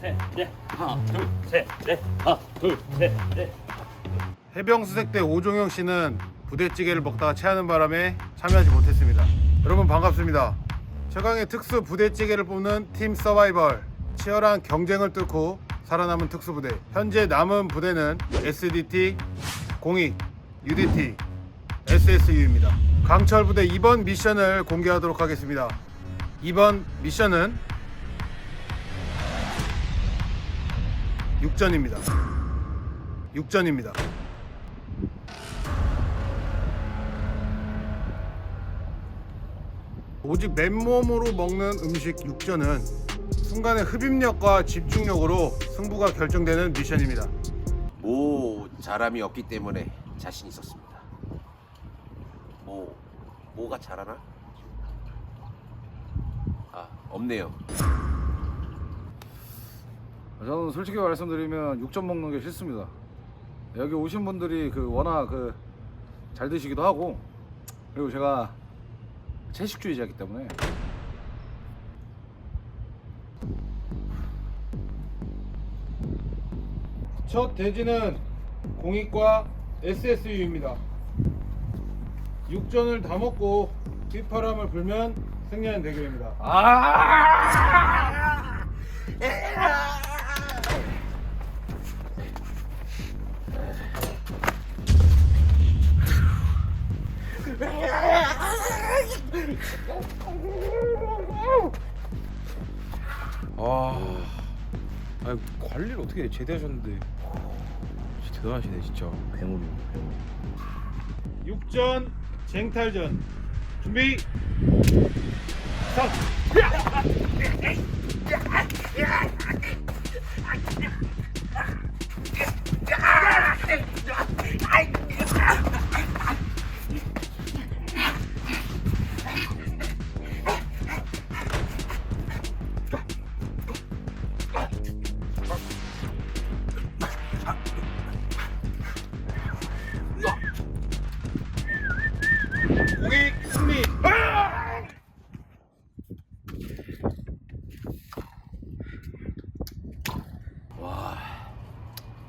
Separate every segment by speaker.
Speaker 1: 셋, 넷. 하나, 둘, 셋, 넷. 하나, 둘, 셋, 넷.
Speaker 2: 해병 수색대 오종영 씨는 부대찌개를 먹다가 체하는 바람에 참여하지 못했습니다. 여러분 반갑습니다. 최강의 특수 부대찌개를 뽑는 팀 서바이벌 치열한 경쟁을 뚫고 살아남은 특수부대 현재 남은 부대는 SDT, 공익, UDT, SSU입니다. 강철 부대 이번 미션을 공개하도록 하겠습니다. 이번 미션은 육전입니다. 육전입니다. 오직 맨몸으로 먹는 음식 육전은 순간의 흡입력과 집중력으로 승부가 결정되는 미션입니다.
Speaker 3: 뭐 자람이 없기 때문에 자신 있었습니다. 뭐 뭐가 잘하나? 아 없네요.
Speaker 4: 저는 솔직히 말씀드리면 육전 먹는 게 싫습니다. 여기 오신 분들이 그 워낙 그 잘 드시기도 하고 그리고 제가 채식주의자이기 때문에
Speaker 2: 첫 대지는 공익과 SSU입니다. 육전을 다 먹고 휘파람을 불면 승리하는 대결입니다.
Speaker 5: 아, 아니, 관리를 어떻게 제대로 하셨는데. 진짜 대단하시네 진짜.
Speaker 1: 괴물이, 괴물.
Speaker 2: 육전 쟁탈전. 준비 스타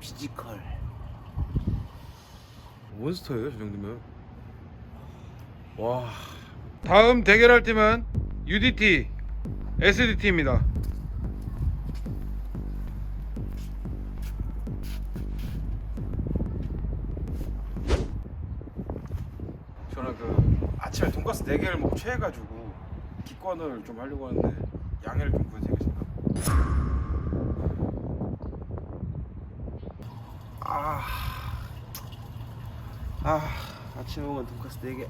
Speaker 3: 피지컬.
Speaker 5: 몬스터예요 저 정도면 와
Speaker 2: 다음 대결할 팀은 UDT, SDT입니다.
Speaker 5: 저는 그 아침에 돈가스 4개를 먹고 체해가지고 기권을 좀 하려고 하는데 양해를 좀 구해주시겠습니까? 아, 아 아침에 먹은 돈가스 4개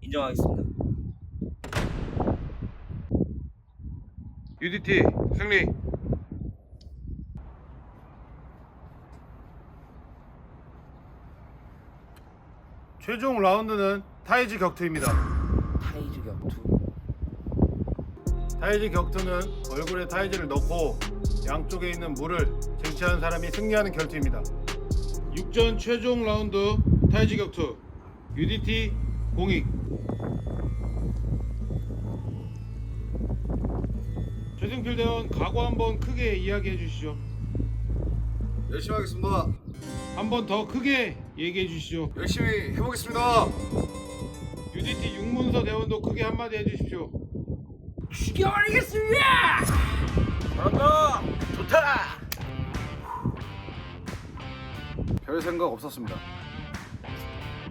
Speaker 1: 인정하겠습니다.
Speaker 2: UDT 승리. 최종 라운드는 타이즈 격투입니다.
Speaker 3: 타이즈 격투.
Speaker 2: 타이즈 격투는 얼굴에 타이즈를 넣고 양쪽에 있는 물을 쟁취하는 사람이 승리하는 결투입니다. 6전 최종 라운드 타이즈 격투 UDT 공익 최승필 대원 각오 한번 크게 이야기해 주시죠.
Speaker 4: 열심히 하겠습니다.
Speaker 2: 한번 더 크게 얘기해 주시죠.
Speaker 4: 열심히 해보겠습니다.
Speaker 2: UDT 육문서 대원도 크게 한마디 해 주십시오.
Speaker 1: 죽여버리겠습니다!
Speaker 5: 잘한다
Speaker 1: 좋다!
Speaker 4: 별 생각 없었습니다.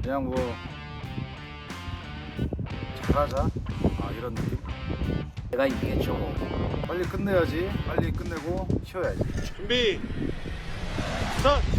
Speaker 4: 그냥 뭐 잘하자 아 이런 느낌.
Speaker 3: 내가 이기겠죠.
Speaker 4: 빨리 끝내야지. 빨리 끝내고 쉬어야지.
Speaker 2: 준비. 스타트.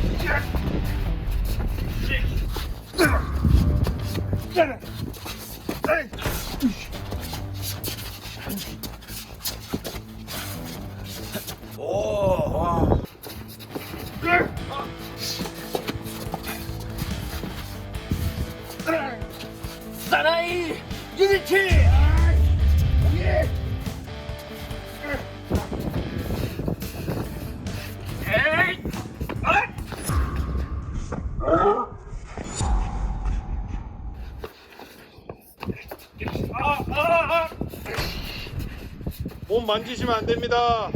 Speaker 2: 만지시면 안 됩니다.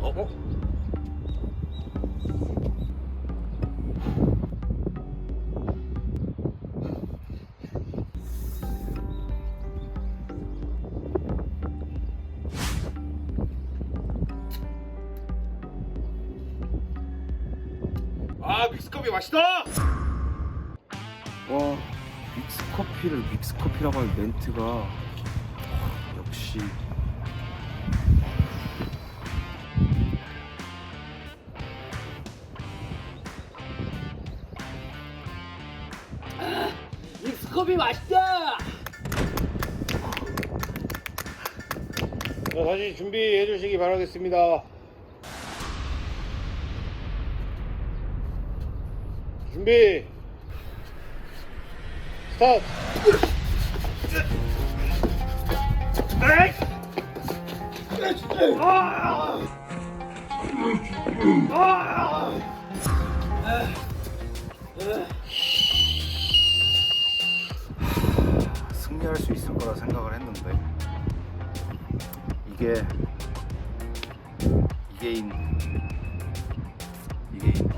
Speaker 1: 어?
Speaker 2: 아 믹스커피 맛있다.
Speaker 5: 커피를 믹스커피라고 하는 멘트가 와, 역시
Speaker 1: 믹스커피 맛있다.
Speaker 2: 자, 다시 준비해 주시기 바라겠습니다. 준비.
Speaker 4: 승리할 수 있을 거라 생각을 했는데 이게 이게인 이게인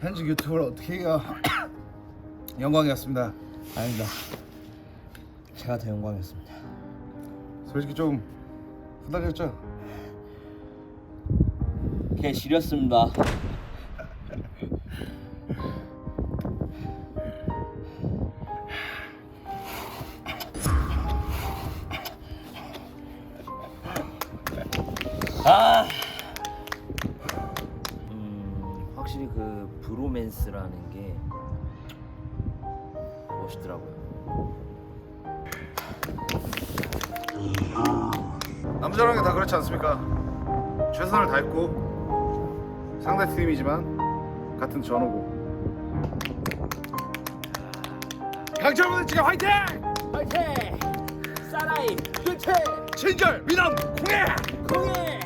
Speaker 4: 현직 유튜브를 어떻게 해야 영광이었습니다.
Speaker 6: 아닙니다. 제가 더 영광이었습니다.
Speaker 4: 솔직히 좀 후달렸죠?
Speaker 6: 개 지렸습니다. 브로맨스라는 게 멋있더라고요.
Speaker 4: 남자라는 게 다 그렇지 않습니까? 최선을 다했고 상대 팀이지만 같은 전호고 강철 지금 화이팅!
Speaker 6: 파이팅! 사나이 끝에
Speaker 4: 친절 미남 공예!
Speaker 6: 공예!